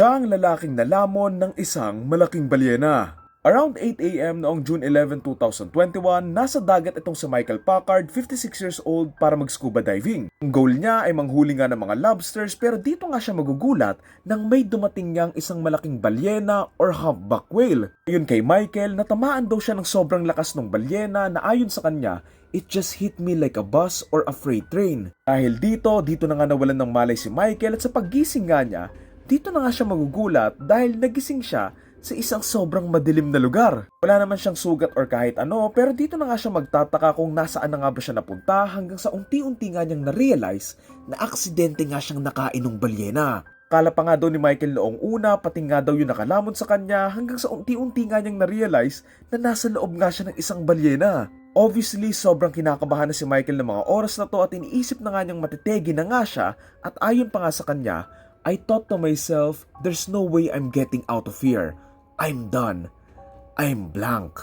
Siya ang lalaking nalamon ng isang malaking balyena. Around 8am noong June 11, 2021, nasa dagat itong si Michael Packard, 56 years old, para mag-scuba diving. Ang goal niya ay manghuli nga ng mga lobsters pero dito nga siya magugulat nang may dumating niyang isang malaking balyena or humpback whale. Ayon kay Michael, natamaan daw siya ng sobrang lakas ng balyena na ayon sa kanya, It just hit me like a bus or a freight train. Dahil dito, dito na nga nawalan ng malay si Michael at sa paggising nga niya, dito na nga siya magugulat dahil nagising siya sa isang sobrang madilim na lugar. Wala naman siyang sugat or kahit ano pero dito na nga siya magtataka kung nasaan na nga ba siya napunta hanggang sa unti-unti nga niyang na-realize na aksidente nga siyang nakain ng balyena. Kala pa nga daw ni Michael noong una, pati nga daw yung nakalamon sa kanya hanggang sa unti-unti nga niyang na-realize na nasa loob nga siya ng isang balyena. Obviously, sobrang kinakabahan na si Michael ng mga oras na to at iniisip na nga niyang matitegi na nga siya at ayon pa nga sa kanya, I thought to myself, there's no way I'm getting out of here. I'm done. I'm blank.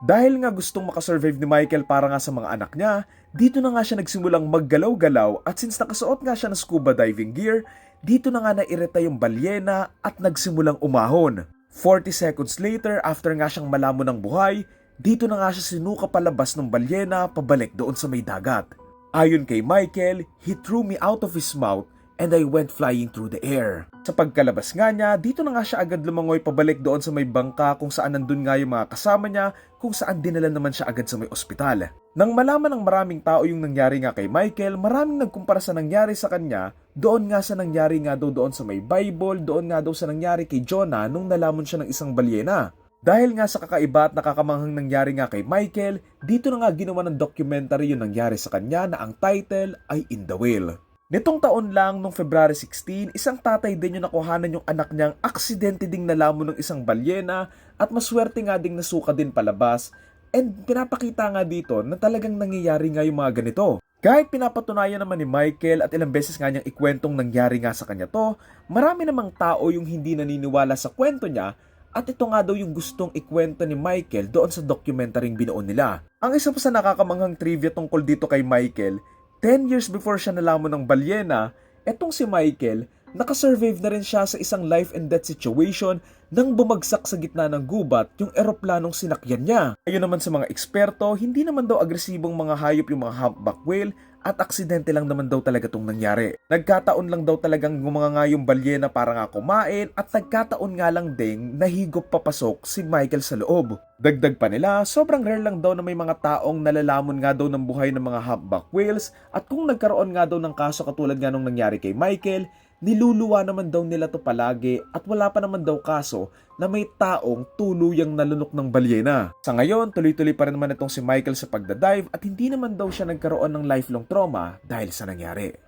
Dahil nga gustong makasurvive ni Michael para nga sa mga anak niya, dito na nga siya nagsimulang maggalaw-galaw at since nakasuot nga siya ng scuba diving gear, dito na nga nairita yung balyena at nagsimulang umahon. 40 seconds later, after nga siyang malamon ng buhay, dito na nga siya sinuka palabas ng balyena pabalik doon sa may dagat. Ayon kay Michael, he threw me out of his mouth and I went flying through the air. Sa pagkalabas nga niya, dito na nga siya agad lumangoy pabalik doon sa may bangka kung saan nandun nga yung mga kasama niya, kung saan dinala naman siya agad sa may ospital. Nang malaman ng maraming tao yung nangyari nga kay Michael, maraming nagkumpara sa nangyari sa kanya, doon nga sa nangyari nga daw doon sa may Bible, doon nga daw sa nangyari kay Jonah nung nalamon siya ng isang balyena. Dahil nga sa kakaiba at nakakamanghang nangyari nga kay Michael, dito na nga ginawa ng documentary yung nangyari sa kanya na ang title ay In the Whale. Nitong taon lang, nung February 16, isang tatay din yung nakuhanan yung anak niyang aksidente ding nalamon ng isang balyena at maswerte nga ding nasuka din palabas and pinapakita nga dito na talagang nangyayari nga yung mga ganito. Kahit pinapatunayan naman ni Michael at ilang beses nga niyang ikwentong nangyari nga sa kanya to, marami namang tao yung hindi naniniwala sa kwento niya at ito nga daw yung gustong ikwento ni Michael doon sa documentaryng binuo nila. Ang isa pa sa nakakamanghang trivia tungkol dito kay Michael, 10 years before siya nalamon ng balyena, etong si Michael, nakasurvive na rin siya sa isang life and death situation nang bumagsak sa gitna ng gubat yung eroplanong sinakyan niya. Ayon naman sa mga eksperto, hindi naman daw agresibong mga hayop yung mga humpback whale at aksidente lang naman daw talaga itong nangyari. Nagkataon lang daw talagang gumanga nga yung balyena para nga kumain at nagkataon nga lang ding nahigop papasok si Michael sa loob. Dagdag pa nila, sobrang rare lang daw na may mga taong nalalamon nga daw ng buhay ng mga humpback whales at kung nagkaroon nga daw ng kaso katulad nga nung nangyari kay Michael, niluluwa naman daw nila to palagi at wala pa naman daw kaso na may taong tuluyang nalunok ng balyena. Sa ngayon, tuloy-tuloy pa rin naman itong si Michael sa pagdadive at hindi naman daw siya nagkaroon ng lifelong trauma dahil sa nangyari.